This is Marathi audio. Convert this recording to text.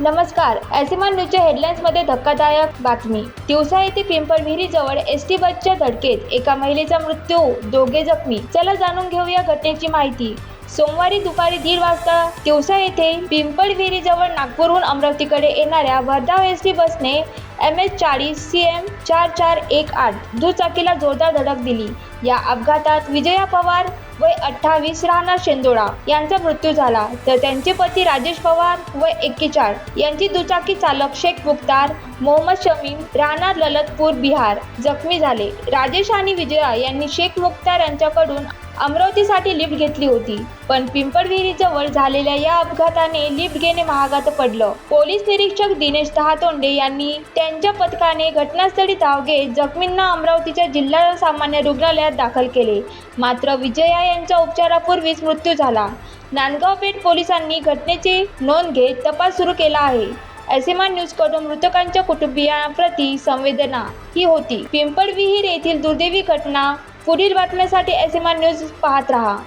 नमस्कार एसिमान न्यूजच्या हेडलाईन्समध्ये धक्कादायक बातमी. दिवसा येथे पिंपळ विहिरीजवळ एस टी बसच्या धडकेत एका महिलेचा मृत्यू दोघे जखमी. चला जाणून घेऊया घटनेची माहिती. सोमवारी दुपारी दीड वाजता दिवसा येथे पिंपळविहिरीजवळ नागपूरहून अमरावतीकडे येणाऱ्या वर्धा एस टी बसने एम एच चाळीस सी एम चार चार एक आठ दुचाकीला जोरदार धडक दिली. या अपघातात विजया पवार वय अठ्ठावीस राहणार शेंदोळा. यांचा मृत्यू झाला. तर त्यांचे पती राजेश पवार वय एक्केचाळ. यांची दुचाकी चालक शेख मुख्तार मोहम्मद शमीम राहणार ललतपूर बिहार जखमी झाले. राजेश आणि विजया यांनी शेख मुख्तार यांच्याकडून अमरावतीसाठी लिफ्ट घेतली होती. पण पिंपळविहिरीजवळ झालेल्या या अपघाताने लिफ्ट घेणे महागात पडलं. पोलीस निरीक्षक दिनेश दहातोंडे यांनी त्यांच्या पथकाने घटनास्थळी धाव घेत जखमींना अमरावतीच्या जिल्हा सामान्य रुग्णालयात दाखल केले. मात्र विजया यांच्या उपचारापूर्वीच मृत्यू झाला. नांदगाव पेठ पोलिसांनी घटनेची नोंद घेत तपास सुरू केला आहे. एसेमान न्यूजकडून मृतकांच्या कुटुंबियांप्रती संवेदना ही होती. पिंपळविहीर येथील दुर्दैवी घटना पुढील बातम्यांसाठी एसेमान न्यूज पाहत रहा.